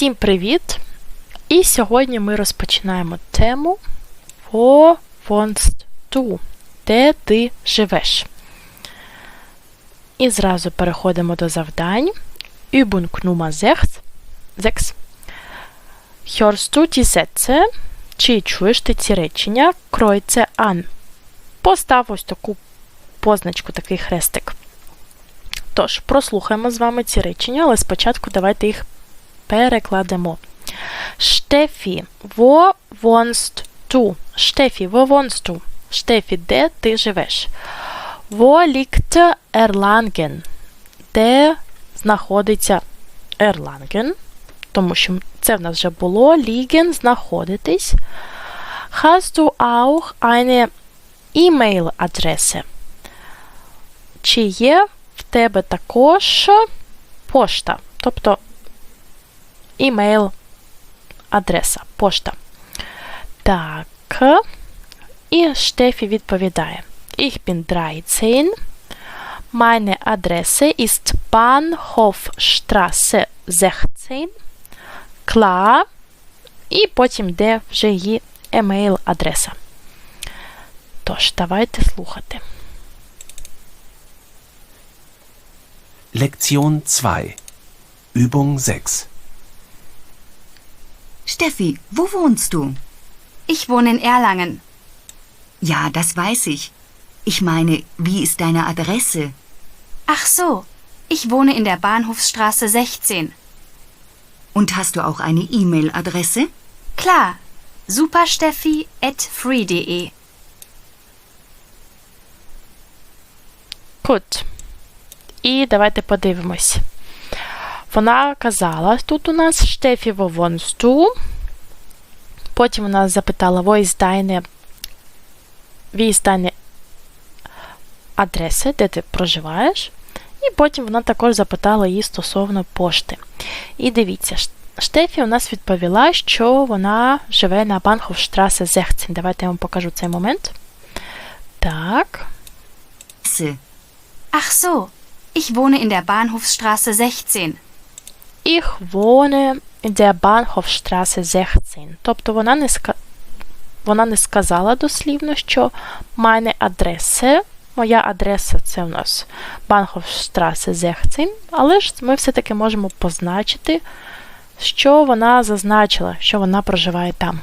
Всім привіт! І сьогодні ми розпочинаємо тему Wo wohnst du? Де ти живеш? І зразу переходимо до завдань. Übung Nummer 6. 6. Hörst du die Sätze? Чи чуєш ти ці речення? Kreuze an. Постав ось таку позначку, такий хрестик. Тож, прослухаємо з вами ці речення, але спочатку давайте їх перекладемо. Штефі, wo wohnst du? Штефі, wo wohnst du? Штефі, де ти живеш? Wo liegt Erlangen? Де знаходиться Erlangen? Тому що це в нас вже було. Liegen – знаходитись. Hast du auch eine? Чи є в тебе також пошта? Тобто імейл адреса, пошта. Так. І Штефі відповідає. Ich bin 13. Meine Adresse ist Bahnhofstraße 16. Klar. І потім йде вже її емейл-адреса. Тож, давайте слухати. Lektion 2 Übung 6 Steffi, wo wohnst du? Ich wohne in Erlangen. Ja, das weiß ich. Ich meine, wie ist deine Adresse? Ach so, ich wohne in der Bahnhofsstraße 16. Und hast du auch eine E-Mail-Adresse? Klar, supersteffi.free.de. Good. І давайте подивимось. Вона казала тут у нас Штефі Вовонсту. Потім вона запитала deine, wie ist де ти проживаєш. І потім вона також запитала її стосовно пошти. І дивіться, Штефі у нас відповіла, що вона живе на Банхофштрасе 16. Давайте я вам покажу цей момент. Так. Ach so, ich wohne in der Bahnhofsstraße 16. Ich wohne in der Bahnhofstraße 16. Тобто вона не, ска... вона не сказала дослівно, що meine адреси, моя адреса це у нас Bahnhofstraße 16, але ж ми все-таки можемо позначити, що вона зазначила, що вона проживає там.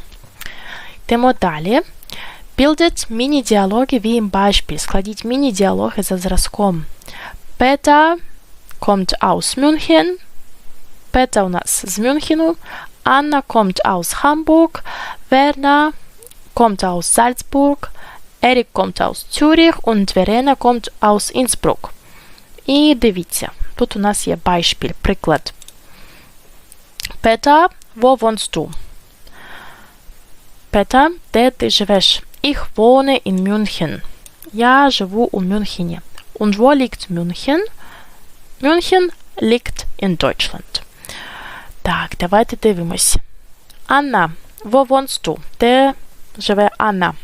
Йдемо далі. Bildet міні-діалоги wie im Beispiel. Складіть міні-діалоги за зразком. Peter kommt aus München. Peter у нас з Мюнхену. Anna kommt aus Hamburg. Werner kommt aus Salzburg. Erik kommt aus Zürich. Und Verena kommt aus Innsbruck. І дивіться, тут у нас є Beispiel, приклад. Peter, wo wohnst du? Peter, де ти живеш? Ich wohne in München. Я живу у Мюнхені. Und wo liegt München? München liegt in Deutschland. Так, давайте дивимось. Анна, du? Де живе Анна?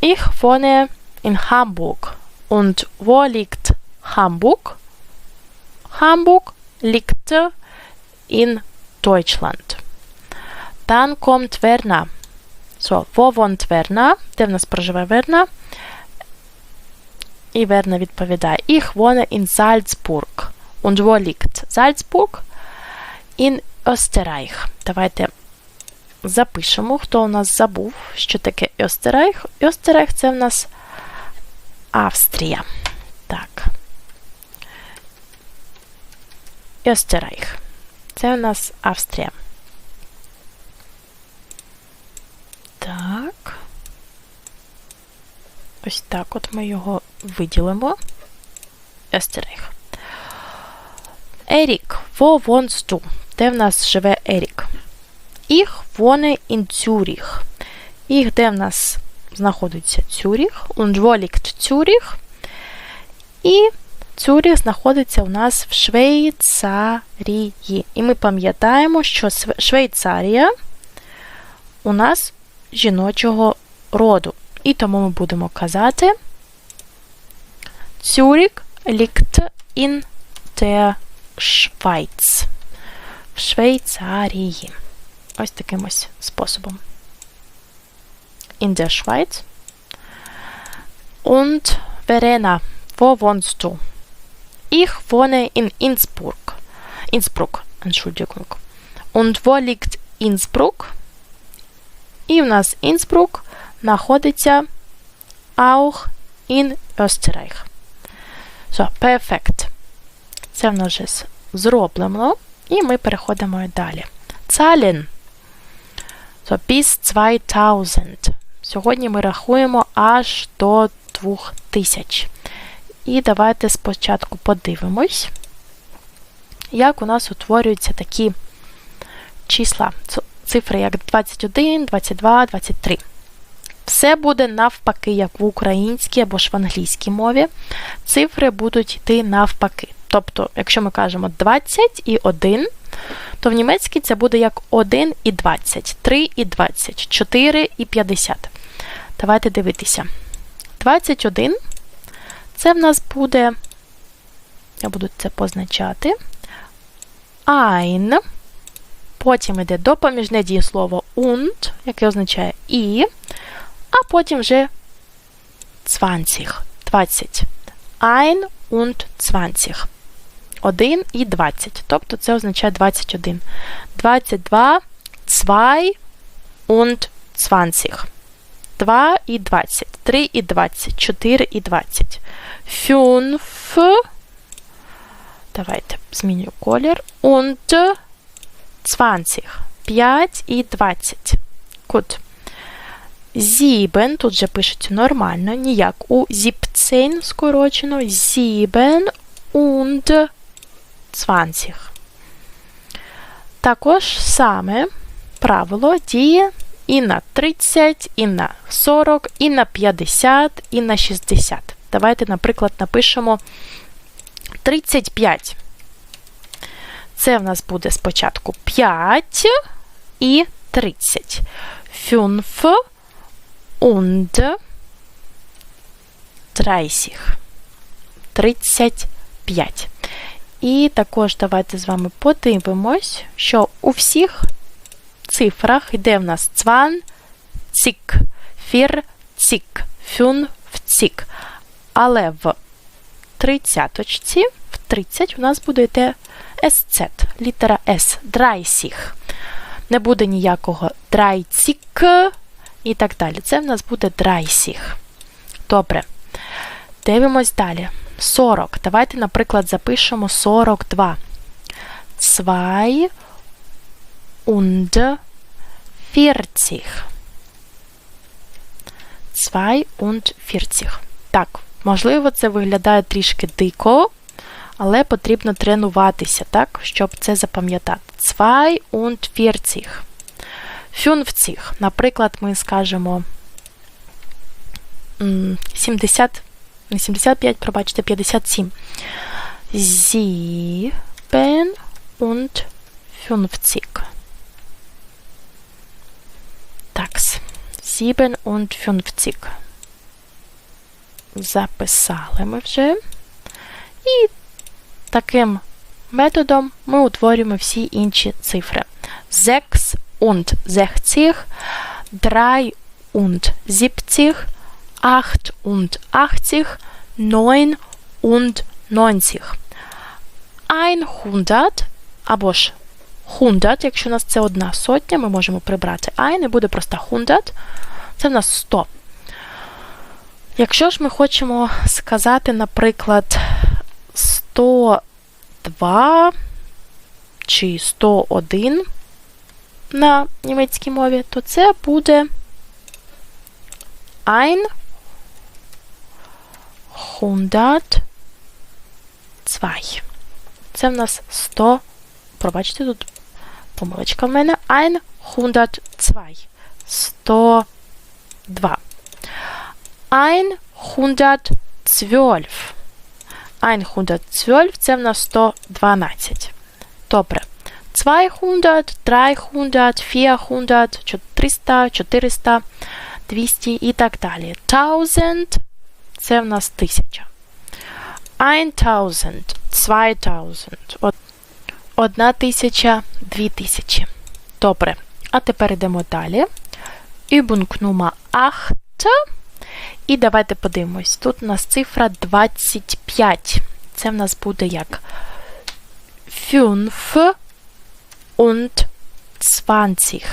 Ich wohne in Hamburg. Und wo liegt Hamburg? Hamburg liegt in Deutschland. Dann kommt Werner. So, wo wohnt Werner? Де в нас проживає Верна? І Верна відповідає: Ich wohne in Salzburg. Und wo liegt Salzburg? In Österreich. Давайте запишемо, хто у нас забув, що таке Österreich. Österreich – це в нас Австрія. Так. Österreich. Це у нас Австрія. Так. Ось так от ми його виділимо. Österreich. Ерік, wo wohnst du? Де в нас живе Ерік? Ich wohne in Zürich. Їх де в нас знаходиться Цюріх? Und wo liegt Zürich? І Цюріх знаходиться у нас в Швейцарії. І ми пам'ятаємо, що Швейцарія у нас жіночого роду. І тому ми будемо казати Zürich liegt in der Schweiz. в Швейцарії. Ось таким ось способом. In der Schweiz. Und Verena, wo wohnst du? Ich wohne in Innsbruck. Innsbruck, Entschuldigung. Und wo liegt Innsbruck? І в нас Інсбрук знаходиться auch in Österreich. So, perfekt. Це в нас вже зроблено. І ми переходимо далі. Zahlen. So, bis 2000. Сьогодні ми рахуємо аж до 2000. І давайте спочатку подивимось, як у нас утворюються такі числа, цифри як 21, 22, 23. Все буде навпаки, як в українській або ж в англійській мові. Цифри будуть йти навпаки. Тобто, якщо ми кажемо 20 і 1, то в німецькій це буде як 1 і 20, 3 і 20, 4 і 50. Давайте дивитися. 21 це в нас буде, я буду це позначати. Ein. Потім йде допоміжне дієслово und, яке означає і, а потім вже 20. 20. Ein und 20. 1 і 20. Тобто це означає 21. 22, 2 und 20. 2 і 20. 3 і 20. 4 і 20. 5. Давайте зміню колір. Und 20. 5 і 20. Gut. 7, тут же пишеться нормально, ніяк у 17 скорочено. 7 und 20. Також саме правило діє і на 30, і на 40, і на 50, і на 60. Давайте, наприклад, напишемо 35. Це в нас буде спочатку 5 і 30. 5 und 30. 35. І також давайте з вами подивимось, що у всіх цифрах йде в нас 20, 40, 50. Але в тридцяточці, в 30 у нас буде йти SZ, літера S, 30. Не буде ніякого 30 і так далі. Це в нас буде 30. Добре. Дивимось далі. 40. Давайте, наприклад, запишемо 42. 2 und 40. 2 und 40. Так, можливо, це виглядає трішки дико, але потрібно тренуватися, так, щоб це запам'ятати. 2 und 40. 50. Наприклад, ми скажемо 70, не 75, пробачте, 57. 7 und 50. Такс. 7 und 50. Записали ми вже. І таким методом ми утворюємо всі інші цифри. 6 und 60, 3 und 70, 8 und 80, 9 und 90. 100 або ж 100, якщо у нас це одна сотня, ми можемо прибрати ein і буде просто 100. Це в нас 100. Якщо ж ми хочемо сказати, наприклад, 102 чи 101 на німецькій мові, то це буде ein 102. Це в нас 100. Пробачте, тут помилочка в мене. Ein 102. 102. Ein 112. Ein 112 це в нас 112. Добре. 200, 300, 400, 300, 400, 200 і так далі. 1000 це в нас 1000. 1000, 2000. От- Одна тисяча, дві тисячі. Добре. А тепер йдемо далі. Übung Nummer 8. І давайте подивимось. Тут у нас цифра 25. Це в нас буде як 5 und 20.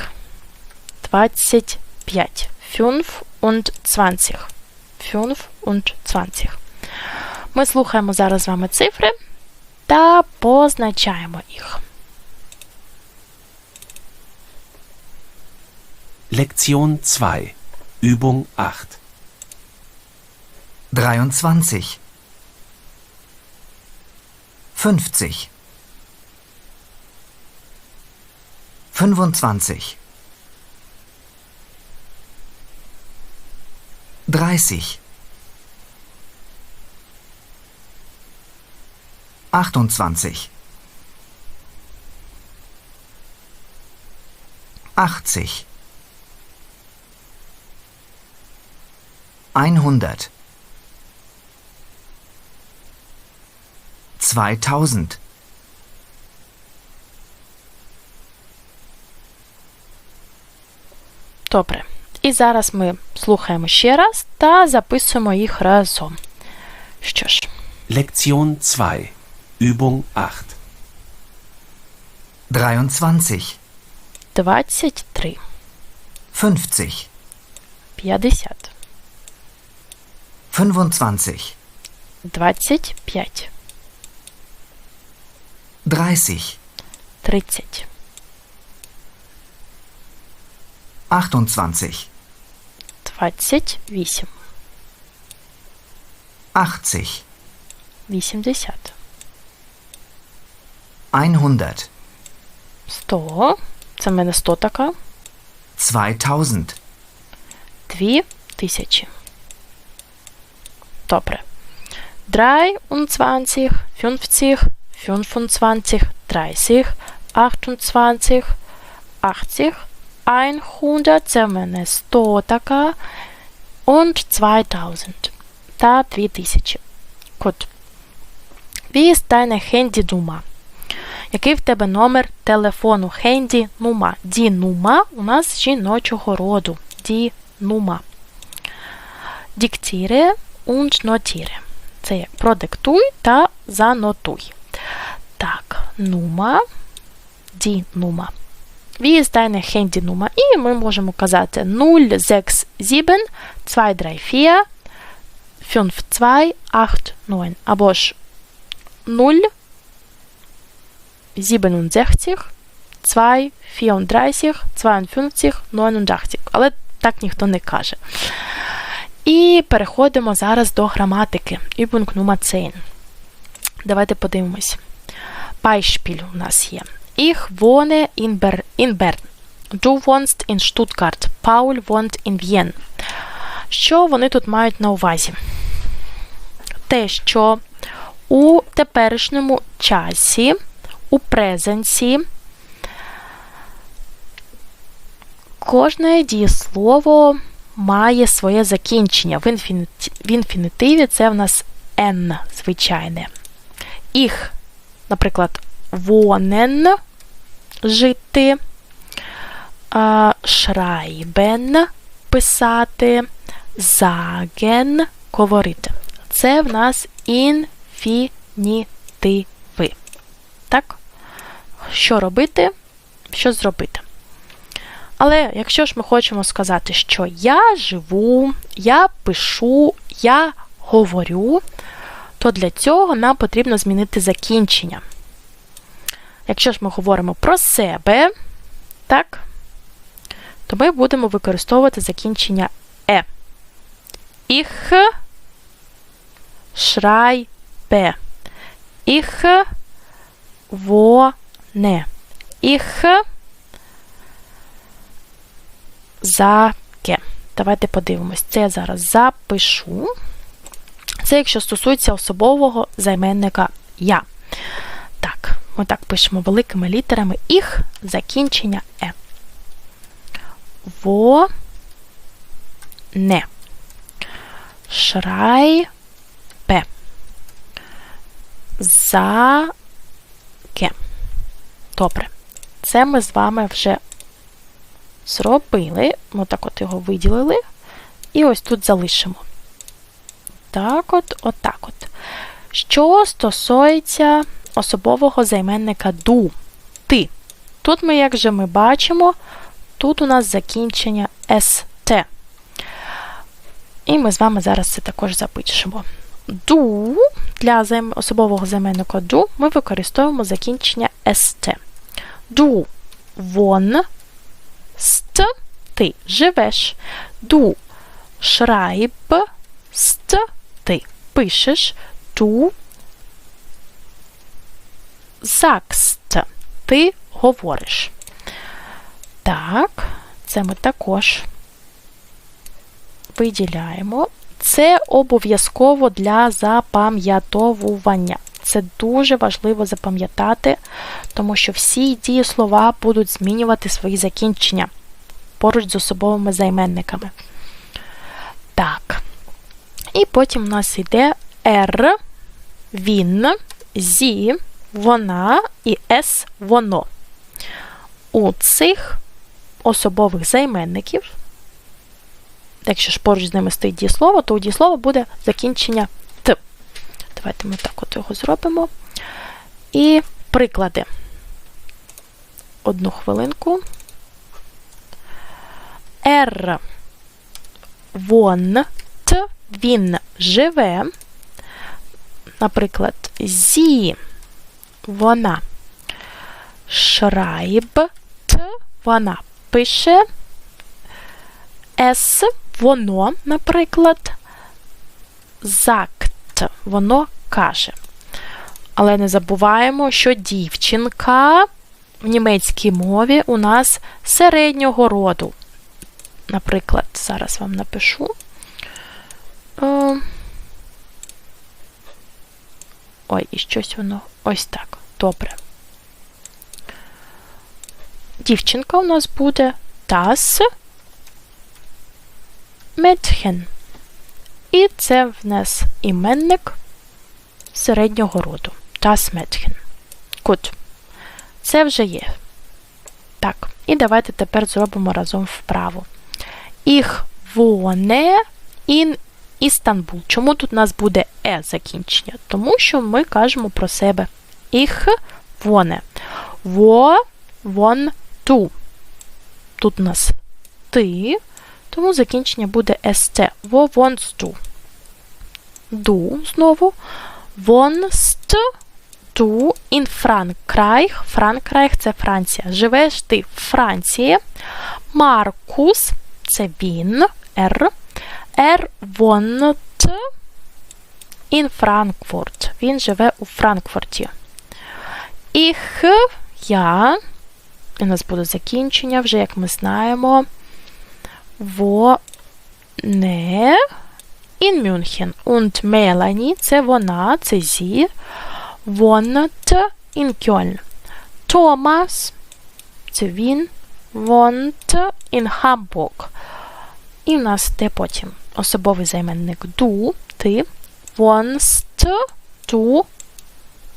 25. 5 und 20. 5 und 20. Ми слухаємо зараз з вами цифри та позначаємо їх. Lektion 2. Übung 8. 23 50 25 30 28 80 100 2000 Добре. І зараз ми слухаємо ще раз та записуємо їх разом. Що ж, Lektion 2. Übung 8. 23 23, 50 50, 25 25, 30 30, 28 28, 80 80, 100 100, це в мене 100 така, 2000 2 тисячі. Добре. 23, 50, 25, 30, 28, 80, 100, це в мене 100 така, und 2000 та 2000. Gut. Wie ist deine Handynummer? Який в тебе номер телефону? Хенді нума. Ді нума у нас жіночого роду. Ді нума. Диктіре und notiere. Це продиктуй та занотуй. Так, нума. Ді нума. Wie Handynummer? І ми можемо казати 067 234 5289 або ж 0 67 2 34 52 89. Але так ніхто не каже. І переходимо зараз до граматики. Übung Nummer 10. Давайте подивимось. Beispiel у нас є. Ich wohne in, Ber in Bern. Du wohnst in Stuttgart. Paul wohnt in Wien. Що вони тут мають на увазі? Те, що у теперішньому часі, у презенсі, кожне дієслово має своє закінчення. В, інфініті- в інфінітиві це в нас N звичайне. Їх, наприклад, wohnen – жити, schreiben – писати, sagen – говорити. Це в нас інфінітиви. Так? Що робити, що зробити. Але якщо ж ми хочемо сказати, що я живу, я пишу, я говорю, то для цього нам потрібно змінити закінчення. Якщо ж ми говоримо про себе, так, то ми будемо використовувати закінчення е. Ich schreibe. Ich wohne. Ich заке. Давайте подивимось. Це я зараз запишу. Це якщо стосується особового займенника я. Так, ми так пишемо великими літерами їх закінчення е. Во не. Шрай пе. За ке. Добре. Це ми з вами вже зробили. Ми так от його виділили. І ось тут залишимо. Так от, отак от. Що стосується особового займенника ду, ти. Тут ми, як же ми бачимо, тут у нас закінчення st. І ми з вами зараз це також запишемо. Ду для особового займенника ду ми використовуємо закінчення st. Ду вон ст ти живеш. Ду шрайб ст ти пишеш. Ду закст ти говориш. Так, це ми також виділяємо. Це обов'язково для запам'ятовування. Це дуже важливо запам'ятати, тому що всі дієслова будуть змінювати свої закінчення поруч з особовими займенниками. Так. І потім у нас йде R, він, зі, вона і с воно. У цих особових займенників, якщо ж поруч з ними стоїть дієслово, то у дієслова буде закінчення т. Давайте ми так от його зробимо. І приклади. Одну хвилинку. Р. Вон. Т. Він живе. Наприклад, зі. Вона. Шрайб. Т. Вона пише. С. Воно, наприклад. Закт. Воно каже. Але не забуваємо, що дівчинка в німецькій мові у нас середнього роду. Наприклад, зараз вам напишу. Е, Ой, і щось воно ось так. Добре. Дівчинка у нас буде das Mädchen. І це в нас іменник середнього роду. Das Mädchen. Good. Це вже є. Так, і давайте тепер зробимо разом вправу. Ich wohne in Істанбул. Чому тут у нас буде е закінчення? Тому що ми кажемо про себе. Ich wohne. Wo, won, du. Тут у нас ти, тому закінчення буде st. Wo wohnst du? Du знову. Wohnst du in Frankreich. Frankreich – це Франція. Живеш ти в Франції. Маркус – це він. R. Er wohnt in Frankfurt. Він живе у Франкфурті. Ich, я, у нас буде закінчення, вже як ми знаємо. Wohne in München. Und Melanie, це вона, це зі. Wohnt in Köln. Thomas, це він. Wohnt in Hamburg. І в нас де потім особовий займенник du, ти, wohnst du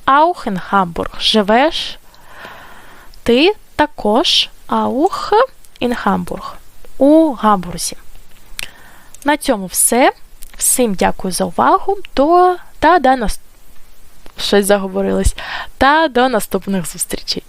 auch in Hamburg. Живеш ти також auch in Hamburg. У Гамбурзі. На цьому все. Всім дякую за увагу. До та до нас... щось заговорилось. Та до наступних зустрічей.